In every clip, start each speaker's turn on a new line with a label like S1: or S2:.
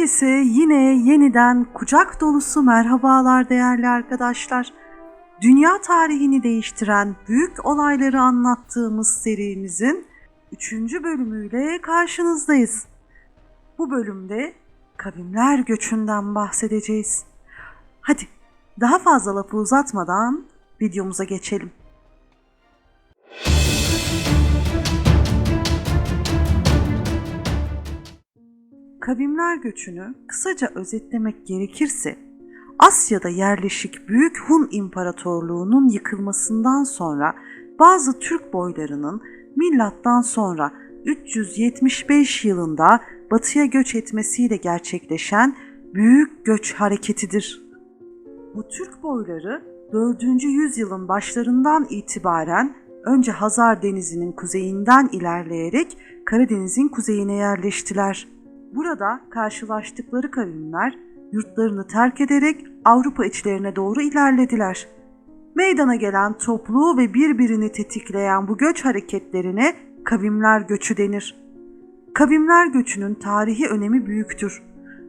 S1: Herkese yine yeniden kucak dolusu merhabalar değerli arkadaşlar. Dünya tarihini değiştiren büyük olayları anlattığımız serimizin 3. bölümüyle karşınızdayız. Bu bölümde kavimler göçünden bahsedeceğiz. Hadi daha fazla lafı uzatmadan videomuza geçelim. Kavimler göçünü kısaca özetlemek gerekirse Asya'da yerleşik Büyük Hun İmparatorluğu'nun yıkılmasından sonra bazı Türk boylarının milattan sonra 375 yılında batıya göç etmesiyle gerçekleşen büyük göç hareketidir. Bu Türk boyları 4. yüzyılın başlarından itibaren önce Hazar Denizi'nin kuzeyinden ilerleyerek Karadeniz'in kuzeyine yerleştiler. Burada karşılaştıkları kavimler yurtlarını terk ederek Avrupa içlerine doğru ilerlediler. Meydana gelen toplu ve birbirini tetikleyen bu göç hareketlerine kavimler göçü denir. Kavimler göçünün tarihi önemi büyüktür.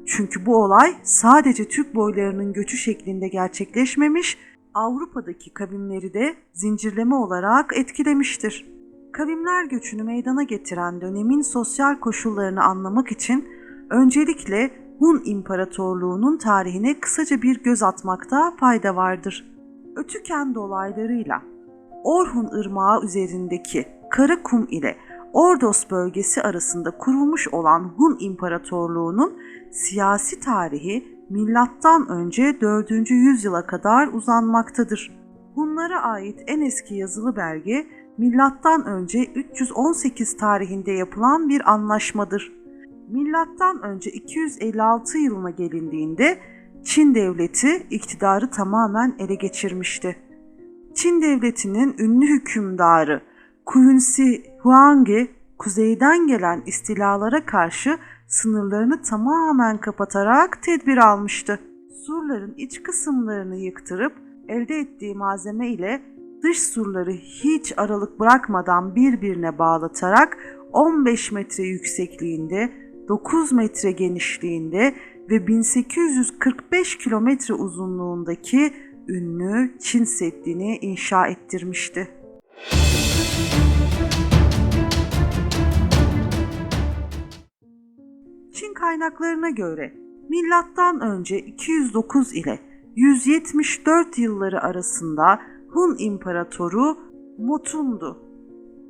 S1: Çünkü bu olay sadece Türk boylarının göçü şeklinde gerçekleşmemiş, Avrupa'daki kavimleri de zincirleme olarak etkilemiştir. Kavimler göçünü meydana getiren dönemin sosyal koşullarını anlamak için öncelikle Hun İmparatorluğu'nun tarihine kısaca bir göz atmakta fayda vardır. Ötüken dolaylarıyla Orhun Irmağı üzerindeki Karakum ile Ordos bölgesi arasında kurulmuş olan Hun İmparatorluğu'nun siyasi tarihi milattan önce 4. yüzyıla kadar uzanmaktadır. Hunlara ait en eski yazılı belge milattan önce 318 tarihinde yapılan bir anlaşmadır. Milattan önce 256 yılına gelindiğinde Çin devleti iktidarı tamamen ele geçirmişti. Çin devletinin ünlü hükümdarı Kuyunsi Huangdi kuzeyden gelen istilalara karşı sınırlarını tamamen kapatarak tedbir almıştı. Surların iç kısımlarını yıktırıp elde ettiği malzeme ile dış surları hiç aralık bırakmadan birbirine bağlatarak 15 metre yüksekliğinde, 9 metre genişliğinde ve 1845 kilometre uzunluğundaki ünlü Çin Seddi'ni inşa ettirmişti. Çin kaynaklarına göre milattan önce 209 ile 174 yılları arasında Hun İmparatoru Motun'du.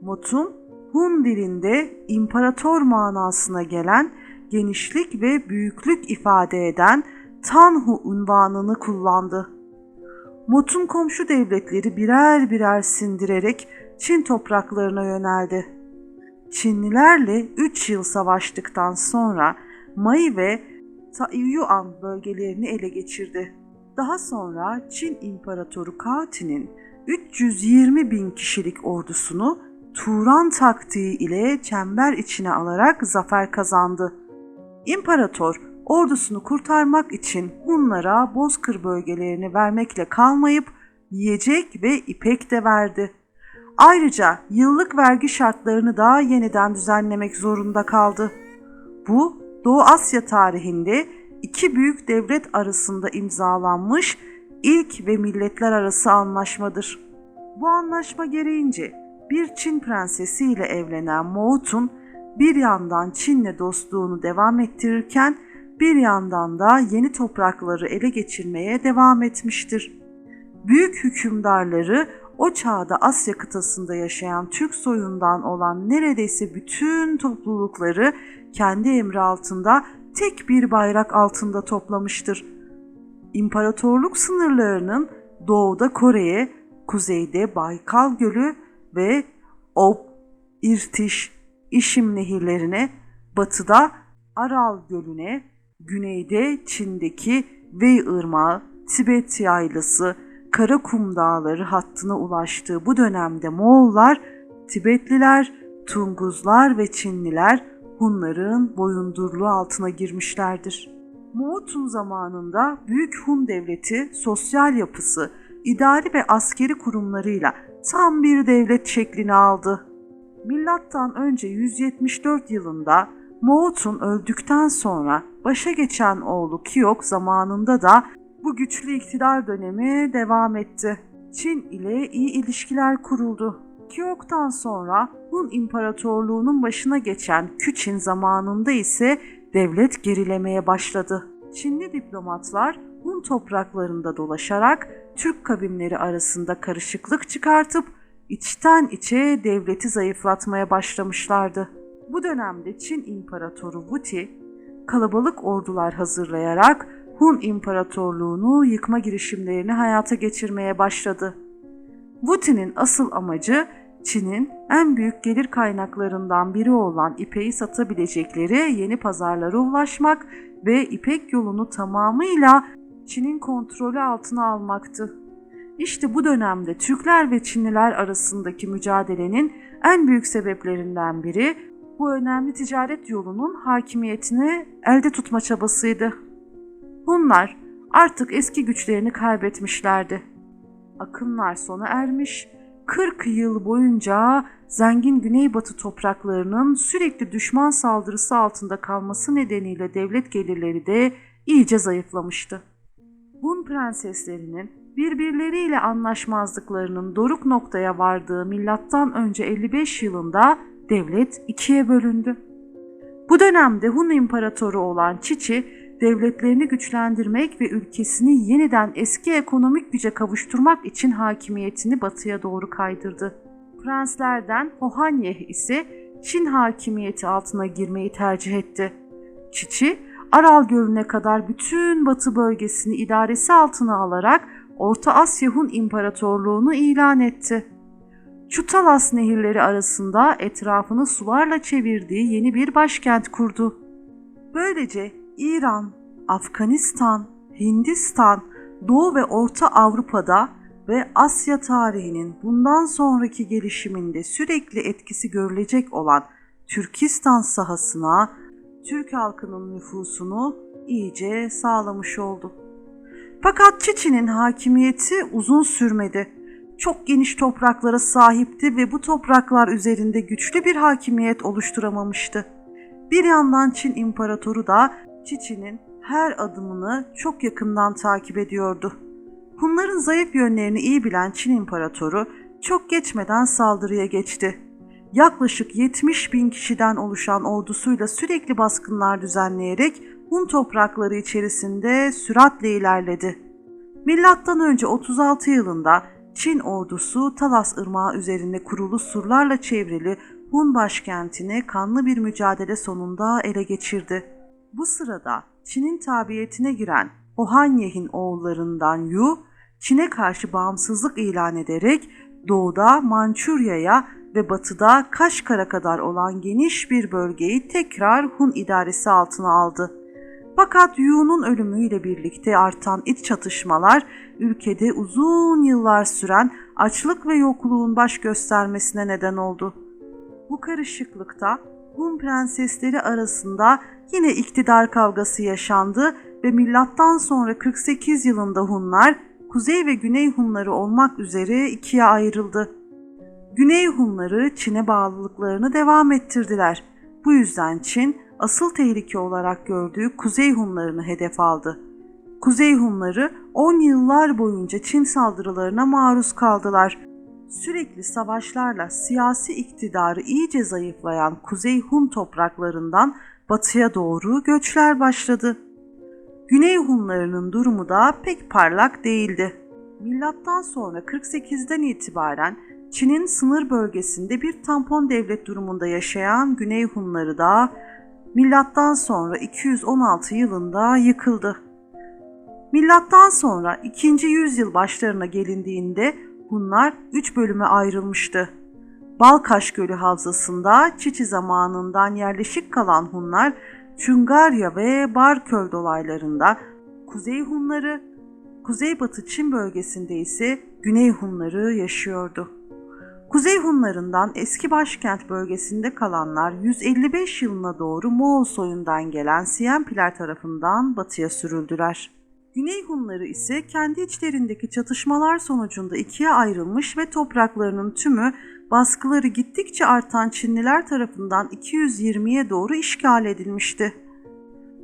S1: Motun, Hun dilinde imparator manasına gelen genişlik ve büyüklük ifade eden Tanhu unvanını kullandı. Motun komşu devletleri birer birer sindirerek Çin topraklarına yöneldi. Çinlilerle 3 yıl savaştıktan sonra Mai ve Taiyuan bölgelerini ele geçirdi. Daha sonra Çin İmparatoru Kaoti'nin 320 bin kişilik ordusunu Turan taktiği ile çember içine alarak zafer kazandı. İmparator ordusunu kurtarmak için Hunlara Bozkır bölgelerini vermekle kalmayıp yiyecek ve ipek de verdi. Ayrıca yıllık vergi şartlarını da yeniden düzenlemek zorunda kaldı. Bu Doğu Asya tarihinde iki büyük devlet arasında imzalanmış ilk ve milletler arası anlaşmadır. Bu anlaşma gereğince bir Çin prensesi ile evlenen Moğut'un bir yandan Çin'le dostluğunu devam ettirirken bir yandan da yeni toprakları ele geçirmeye devam etmiştir. Büyük hükümdarları o çağda Asya kıtasında yaşayan Türk soyundan olan neredeyse bütün toplulukları kendi emri altında tek bir bayrak altında toplamıştır. İmparatorluk sınırlarının doğuda Kore'ye, kuzeyde Baykal Gölü ve Ob, İrtiş, İşim nehirlerine, batıda Aral Gölü'ne, güneyde Çin'deki Vey Irmağı, Tibet Yaylası, Karakum Dağları hattına ulaştığı bu dönemde Moğollar, Tibetliler, Tunguzlar ve Çinliler Hunların boyundurluğu altına girmişlerdir. Moğutun zamanında Büyük Hun Devleti sosyal yapısı, idari ve askeri kurumlarıyla tam bir devlet şeklini aldı. Milattan önce 174 yılında Moğut'un öldükten sonra başa geçen oğlu Kiyok zamanında da bu güçlü iktidar dönemi devam etti. Çin ile iyi ilişkiler kuruldu. Kiyok'tan sonra Hun İmparatorluğu'nun başına geçen Küçin zamanında ise devlet gerilemeye başladı. Çinli diplomatlar Hun topraklarında dolaşarak Türk kavimleri arasında karışıklık çıkartıp içten içe devleti zayıflatmaya başlamışlardı. Bu dönemde Çin İmparatoru Wuti kalabalık ordular hazırlayarak Hun İmparatorluğunu yıkma girişimlerini hayata geçirmeye başladı. Wuti'nin asıl amacı Çin'in en büyük gelir kaynaklarından biri olan ipeği satabilecekleri yeni pazarlara ulaşmak ve İpek yolunu tamamıyla Çin'in kontrolü altına almaktı. İşte bu dönemde Türkler ve Çinliler arasındaki mücadelenin en büyük sebeplerinden biri bu önemli ticaret yolunun hakimiyetini elde tutma çabasıydı. Bunlar artık eski güçlerini kaybetmişlerdi. Akınlar sona ermiş, 40 yıl boyunca zengin güneybatı topraklarının sürekli düşman saldırısı altında kalması nedeniyle devlet gelirleri de iyice zayıflamıştı. Hun prenseslerinin birbirleriyle anlaşmazlıklarının doruk noktaya vardığı milattan önce 55 yılında devlet ikiye bölündü. Bu dönemde Hun imparatoru olan Çiçi devletlerini güçlendirmek ve ülkesini yeniden eski ekonomik güce kavuşturmak için hakimiyetini batıya doğru kaydırdı. Prenslerden Hohanyeh ise Çin hakimiyeti altına girmeyi tercih etti. Çiçi, Aral Gölü'ne kadar bütün batı bölgesini idaresi altına alarak Orta Asya Hun İmparatorluğunu ilan etti. Çutalas nehirleri arasında etrafını sularla çevirdiği yeni bir başkent kurdu. Böylece İran, Afganistan, Hindistan, Doğu ve Orta Avrupa'da ve Asya tarihinin bundan sonraki gelişiminde sürekli etkisi görülecek olan Türkistan sahasına Türk halkının nüfusunu iyice sağlamış oldu. Fakat Çiçi'nin hakimiyeti uzun sürmedi. Çok geniş topraklara sahipti ve bu topraklar üzerinde güçlü bir hakimiyet oluşturamamıştı. Bir yandan Çin İmparatoru da Çiçi'nin her adımını çok yakından takip ediyordu. Hunların zayıf yönlerini iyi bilen Çin İmparatoru çok geçmeden saldırıya geçti. Yaklaşık 70 bin kişiden oluşan ordusuyla sürekli baskınlar düzenleyerek Hun toprakları içerisinde süratle ilerledi. Milattan önce 36 yılında Çin ordusu Talas Irmağı üzerinde kurulu surlarla çevrili Hun başkentini kanlı bir mücadele sonunda ele geçirdi. Bu sırada Çin'in tabiyetine giren Ohanyeh'in oğullarından Yu, Çin'e karşı bağımsızlık ilan ederek doğuda Mançurya'ya ve batıda Kaşkar'a kadar olan geniş bir bölgeyi tekrar Hun idaresi altına aldı. Fakat Yu'nun ölümüyle birlikte artan iç çatışmalar ülkede uzun yıllar süren açlık ve yokluğun baş göstermesine neden oldu. Bu karışıklıkta Hun prensesleri arasında yine iktidar kavgası yaşandı ve milattan sonra 48 yılında Hunlar Kuzey ve Güney Hunları olmak üzere ikiye ayrıldı. Güney Hunları Çin'e bağlılıklarını devam ettirdiler. Bu yüzden Çin asıl tehlike olarak gördüğü Kuzey Hunlarını hedef aldı. Kuzey Hunları 10 yıllar boyunca Çin saldırılarına maruz kaldılar. Sürekli savaşlarla siyasi iktidarı iyice zayıflayan Kuzey Hun topraklarından batıya doğru göçler başladı. Güney Hunlarının durumu da pek parlak değildi. Milattan sonra 48'den itibaren Çin'in sınır bölgesinde bir tampon devlet durumunda yaşayan Güney Hunları da milattan sonra 216 yılında yıkıldı. Milattan sonra 2. yüzyıl başlarına gelindiğinde Hunlar 3 bölüme ayrılmıştı. Balkaş Gölü Havzası'nda Çiçi zamanından yerleşik kalan Hunlar, Çungarya ve Barköl dolaylarında Kuzey Hunları, Kuzeybatı Çin bölgesinde ise Güney Hunları yaşıyordu. Kuzey Hunlarından eski başkent bölgesinde kalanlar 155 yılına doğru Moğol soyundan gelen Siyenpiler tarafından batıya sürüldüler. Güney Hunları ise kendi içlerindeki çatışmalar sonucunda ikiye ayrılmış ve topraklarının tümü baskıları gittikçe artan Çinliler tarafından 220'ye doğru işgal edilmişti.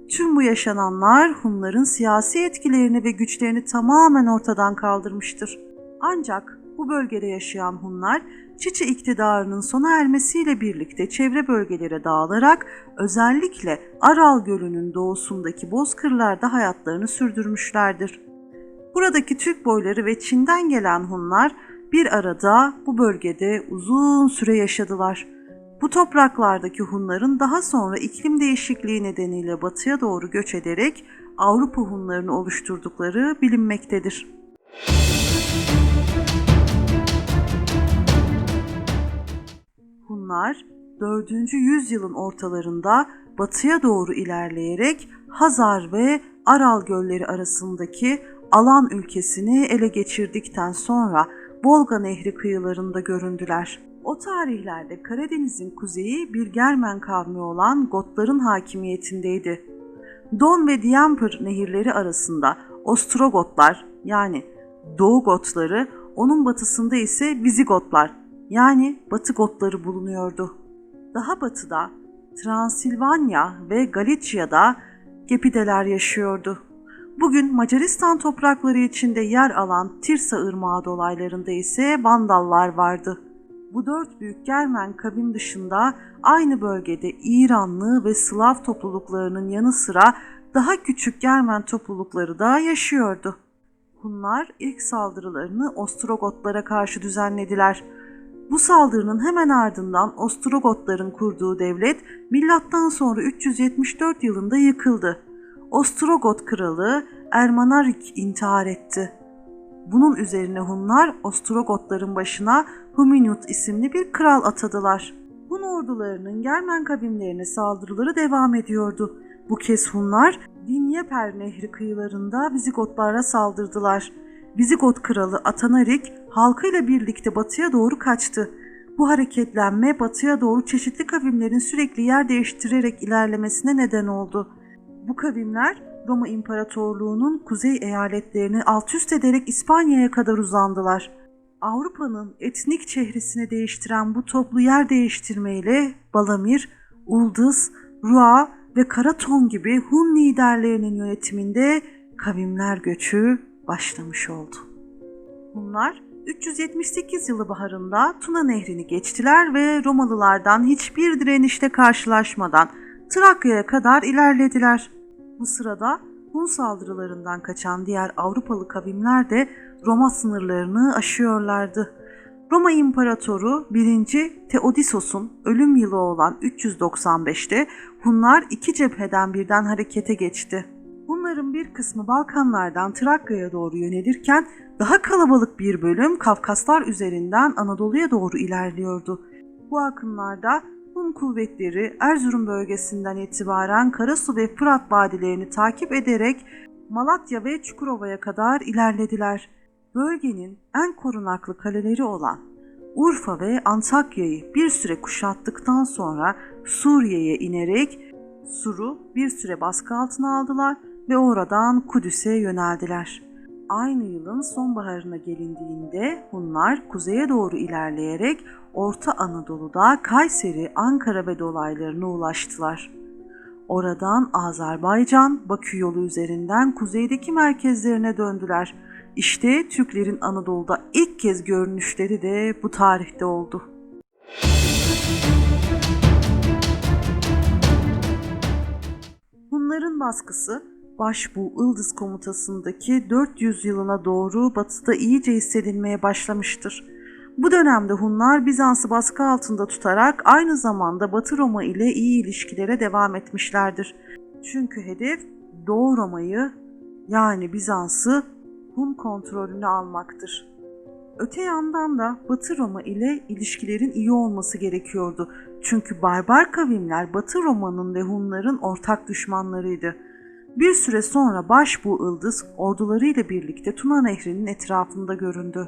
S1: Tüm bu yaşananlar Hunların siyasi etkilerini ve güçlerini tamamen ortadan kaldırmıştır. Ancak bu bölgede yaşayan Hunlar Çiçi iktidarının sona ermesiyle birlikte çevre bölgelere dağılarak özellikle Aral Gölü'nün doğusundaki bozkırlarda hayatlarını sürdürmüşlerdir. Buradaki Türk boyları ve Çin'den gelen Hunlar bir arada bu bölgede uzun süre yaşadılar. Bu topraklardaki Hunların daha sonra iklim değişikliği nedeniyle batıya doğru göç ederek Avrupa Hunlarını oluşturdukları bilinmektedir. Hunlar 4. yüzyılın ortalarında batıya doğru ilerleyerek Hazar ve Aral gölleri arasındaki Alan ülkesini ele geçirdikten sonra Volga Nehri kıyılarında göründüler. O tarihlerde Karadeniz'in kuzeyi bir Germen kavmi olan Gotların hakimiyetindeydi. Don ve Dnieper nehirleri arasında Ostrogotlar yani Doğu Gotları, onun batısında ise Vizigotlar yani Batı Gotları bulunuyordu. Daha batıda Transilvanya ve Galicia'da Gepideler yaşıyordu. Bugün Macaristan toprakları içinde yer alan Tirsa Irmağı dolaylarında ise Vandallar vardı. Bu dört büyük Germen kavim dışında aynı bölgede İranlı ve Slav topluluklarının yanı sıra daha küçük Germen toplulukları da yaşıyordu. Hunlar ilk saldırılarını Ostrogotlara karşı düzenlediler. Bu saldırının hemen ardından Ostrogotların kurduğu devlet milattan sonra 374 yılında yıkıldı. Ostrogot kralı Ermanarik intihar etti. Bunun üzerine Hunlar Ostrogotların başına Huminut isimli bir kral atadılar. Hun ordularının Germen kavimlerine saldırıları devam ediyordu. Bu kez Hunlar Dinyeper nehri kıyılarında Vizigotlara saldırdılar. Vizigot kralı Atanarik halkıyla birlikte batıya doğru kaçtı. Bu hareketlenme batıya doğru çeşitli kavimlerin sürekli yer değiştirerek ilerlemesine neden oldu. Bu kavimler Roma İmparatorluğu'nun kuzey eyaletlerini alt üst ederek İspanya'ya kadar uzandılar. Avrupa'nın etnik çehresini değiştiren bu toplu yer değiştirmeyle Balamir, Uldız, Rua ve Karaton gibi Hun liderlerinin yönetiminde kavimler göçü başlamış oldu. Hunlar 378 yılı baharında Tuna Nehri'ni geçtiler ve Romalılardan hiçbir direnişle karşılaşmadan Trakya'ya kadar ilerlediler. Bu sırada Hun saldırılarından kaçan diğer Avrupalı kavimler de Roma sınırlarını aşıyorlardı. Roma İmparatoru 1. Theodisos'un ölüm yılı olan 395'te Hunlar iki cepheden birden harekete geçti. Bunların bir kısmı Balkanlardan Trakya'ya doğru yönelirken daha kalabalık bir bölüm Kafkaslar üzerinden Anadolu'ya doğru ilerliyordu. Bu akımlarda Hun kuvvetleri Erzurum bölgesinden itibaren Karasu ve Fırat vadilerini takip ederek Malatya ve Çukurova'ya kadar ilerlediler. Bölgenin en korunaklı kaleleri olan Urfa ve Antakya'yı bir süre kuşattıktan sonra Suriye'ye inerek Sur'u bir süre baskı altına aldılar ve oradan Kudüs'e yöneldiler. Aynı yılın sonbaharına gelindiğinde Hunlar kuzeye doğru ilerleyerek Orta Anadolu'da Kayseri, Ankara ve dolaylarına ulaştılar. Oradan Azerbaycan, Bakü yolu üzerinden kuzeydeki merkezlerine döndüler. İşte Türklerin Anadolu'da ilk kez görünüşleri de bu tarihte oldu. Hunların baskısı Başbuğ Ildız komutasındaki 400 yılına doğru batıda iyice hissedilmeye başlamıştır. Bu dönemde Hunlar Bizans'ı baskı altında tutarak aynı zamanda Batı Roma ile iyi ilişkilere devam etmişlerdir. Çünkü hedef Doğu Roma'yı yani Bizans'ı Hun kontrolüne almaktır. Öte yandan da Batı Roma ile ilişkilerin iyi olması gerekiyordu. Çünkü barbar kavimler Batı Roma'nın ve Hunların ortak düşmanlarıydı. Bir süre sonra Başbuğ Ildız ordularıyla birlikte Tuna Nehri'nin etrafında göründü.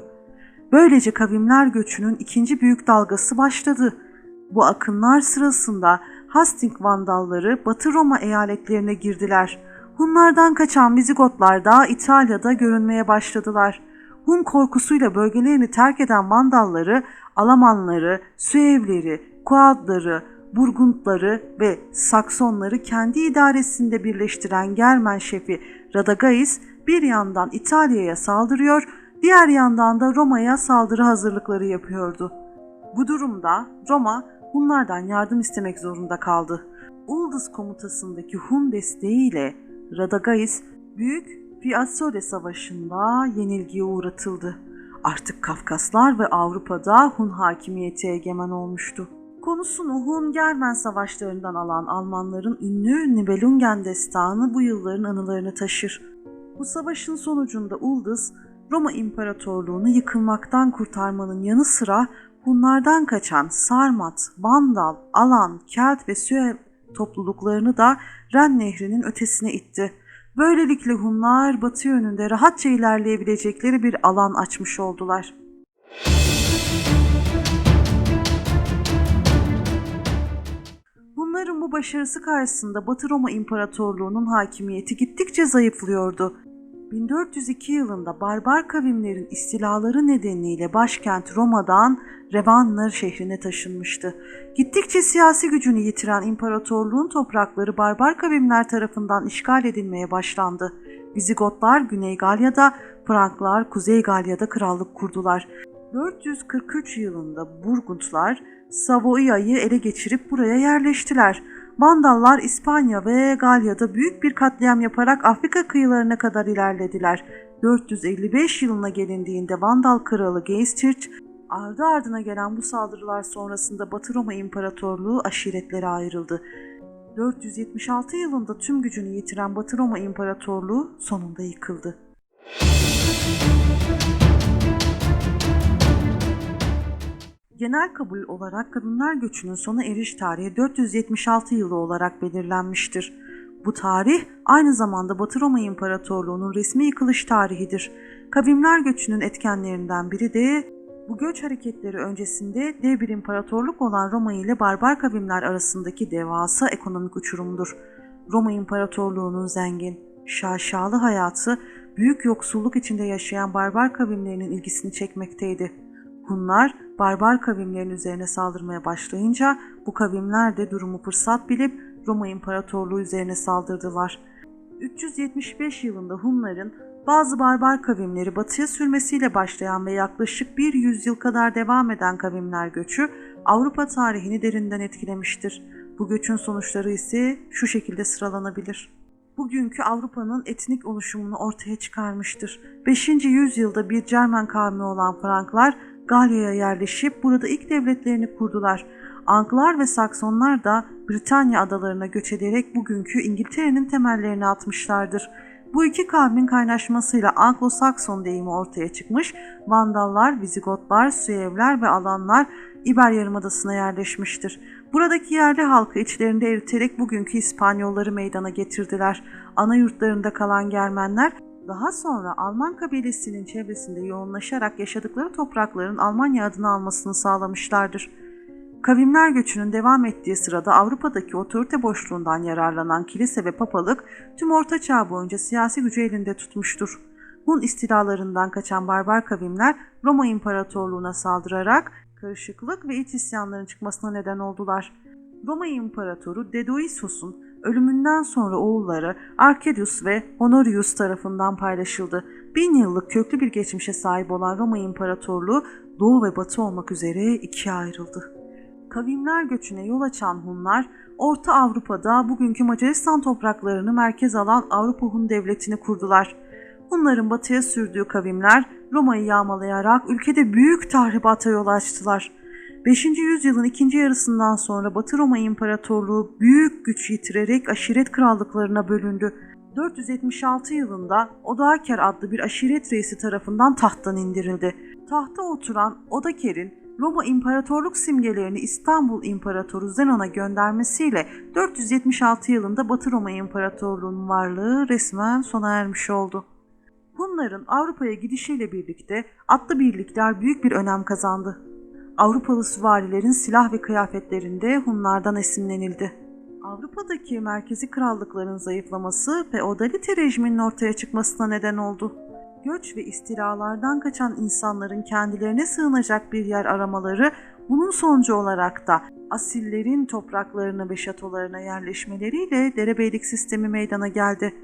S1: Böylece kavimler göçünün ikinci büyük dalgası başladı. Bu akınlar sırasında Hasting Vandalları Batı Roma eyaletlerine girdiler. Hunlardan kaçan Vizigotlar da İtalya'da görünmeye başladılar. Hun korkusuyla bölgelerini terk eden Vandalları, Alamanları, Süevleri, Kuadları, Burgundları ve Saksonları kendi idaresinde birleştiren Germen şefi Radagais bir yandan İtalya'ya saldırıyor, diğer yandan da Roma'ya saldırı hazırlıkları yapıyordu. Bu durumda Roma Hunlardan yardım istemek zorunda kaldı. Ulduz komutasındaki Hun desteğiyle Radagais Büyük Fiesole Savaşı'nda yenilgiye uğratıldı. Artık Kafkaslar ve Avrupa'da Hun hakimiyeti egemen olmuştu. Konusunu Hun-Germen savaşlarından alan Almanların ünlü Nibelungen destanı bu yılların anılarını taşır. Bu savaşın sonucunda Ulduz, Roma İmparatorluğunu yıkılmaktan kurtarmanın yanı sıra Hunlardan kaçan Sarmat, Vandal, Alan, Kelt ve Süev topluluklarını da Ren Nehri'nin ötesine itti. Böylelikle Hunlar batı yönünde rahatça ilerleyebilecekleri bir alan açmış oldular. Hunların bu başarısı karşısında Batı Roma İmparatorluğu'nun hakimiyeti gittikçe zayıflıyordu. 1402 yılında barbar kavimlerin istilaları nedeniyle başkent Roma'dan Revanna şehrine taşınmıştı. Gittikçe siyasi gücünü yitiren imparatorluğun toprakları barbar kavimler tarafından işgal edilmeye başlandı. Vizigotlar Güney Galya'da, Franklar Kuzey Galya'da krallık kurdular. 443 yılında Burgundlar Savoya'yı ele geçirip buraya yerleştiler. Vandallar İspanya ve Galya'da büyük bir katliam yaparak Afrika kıyılarına kadar ilerlediler. 455 yılına gelindiğinde Vandal kralı Geistchirch, ardı ardına gelen bu saldırılar sonrasında Batı Roma İmparatorluğu aşiretlere ayrıldı. 476 yılında tüm gücünü yitiren Batı Roma İmparatorluğu sonunda yıkıldı. Genel kabul olarak kadınlar göçünün sona eriş tarihi 476 yılı olarak belirlenmiştir. Bu tarih aynı zamanda Batı Roma İmparatorluğu'nun resmi yıkılış tarihidir. Kavimler göçünün etkenlerinden biri de bu göç hareketleri öncesinde dev bir imparatorluk olan Roma ile barbar kavimler arasındaki devasa ekonomik uçurumdur. Roma İmparatorluğu'nun zengin, şaşalı hayatı büyük yoksulluk içinde yaşayan barbar kavimlerinin ilgisini çekmekteydi. Hunlar barbar kavimlerin üzerine saldırmaya başlayınca bu kavimler de durumu fırsat bilip Roma İmparatorluğu üzerine saldırdılar. 375 yılında Hunların bazı barbar kavimleri batıya sürmesiyle başlayan ve yaklaşık bir yüzyıl kadar devam eden kavimler göçü Avrupa tarihini derinden etkilemiştir. Bu göçün sonuçları ise şu şekilde sıralanabilir. Bugünkü Avrupa'nın etnik oluşumunu ortaya çıkarmıştır. 5. yüzyılda bir Cermen kavmi olan Franklar Galya'ya yerleşip burada ilk devletlerini kurdular. Anklar ve Saksonlar da Britanya adalarına göç ederek bugünkü İngiltere'nin temellerini atmışlardır. Bu iki kavmin kaynaşmasıyla Anglo-Sakson deyimi ortaya çıkmış, Vandallar, Vizigotlar, Süevler ve Alanlar İber Yarımadası'na yerleşmiştir. Buradaki yerli halkı içlerinde eriterek bugünkü İspanyolları meydana getirdiler. Ana yurtlarında kalan Germenler daha sonra Alman kabilesinin çevresinde yoğunlaşarak yaşadıkları toprakların Almanya adını almasını sağlamışlardır. Kavimler göçünün devam ettiği sırada Avrupa'daki otorite boşluğundan yararlanan kilise ve papalık tüm Orta Çağ boyunca siyasi gücü elinde tutmuştur. Hun istilalarından kaçan barbar kavimler Roma İmparatorluğu'na saldırarak karışıklık ve iç isyanların çıkmasına neden oldular. Roma İmparatoru Dedoisos'un ölümünden sonra oğulları Arcadius ve Honorius tarafından paylaşıldı. Bin yıllık köklü bir geçmişe sahip olan Roma İmparatorluğu Doğu ve Batı olmak üzere ikiye ayrıldı. Kavimler göçüne yol açan Hunlar, Orta Avrupa'da bugünkü Macaristan topraklarını merkez alan Avrupa Hun Devleti'ni kurdular. Hunların batıya sürdüğü kavimler Roma'yı yağmalayarak ülkede büyük tahribata yol açtılar. 5. yüzyılın ikinci yarısından sonra Batı Roma İmparatorluğu büyük güç yitirerek aşiret krallıklarına bölündü. 476 yılında Odoaker adlı bir aşiret reisi tarafından tahttan indirildi. Tahta oturan Odoaker'in Roma İmparatorluk simgelerini İstanbul İmparatoru Zenon'a göndermesiyle 476 yılında Batı Roma İmparatorluğu'nun varlığı resmen sona ermiş oldu. Hunların Avrupa'ya gidişiyle birlikte atlı birlikler büyük bir önem kazandı. Avrupalı süvarilerin silah ve kıyafetlerinde Hunlardan esinlenildi. Avrupa'daki merkezi krallıkların zayıflaması feodalite rejiminin ortaya çıkmasına neden oldu. göç ve istilalardan kaçan insanların kendilerine sığınacak bir yer aramaları, bunun sonucu olarak da asillerin topraklarına ve şatolarına yerleşmeleriyle derebeylik sistemi meydana geldi.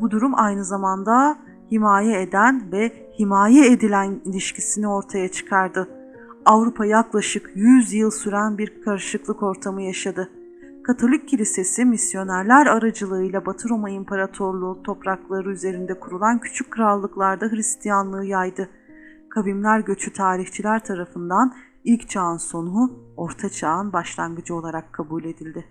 S1: Bu durum aynı zamanda himaye eden ve himaye edilen ilişkisini ortaya çıkardı. Avrupa yaklaşık 100 yıl süren bir karışıklık ortamı yaşadı. Katolik Kilisesi misyonerler aracılığıyla Batı Roma İmparatorluğu toprakları üzerinde kurulan küçük krallıklarda Hristiyanlığı yaydı. Kavimler göçü tarihçiler tarafından ilk çağın sonu, orta çağın başlangıcı olarak kabul edildi.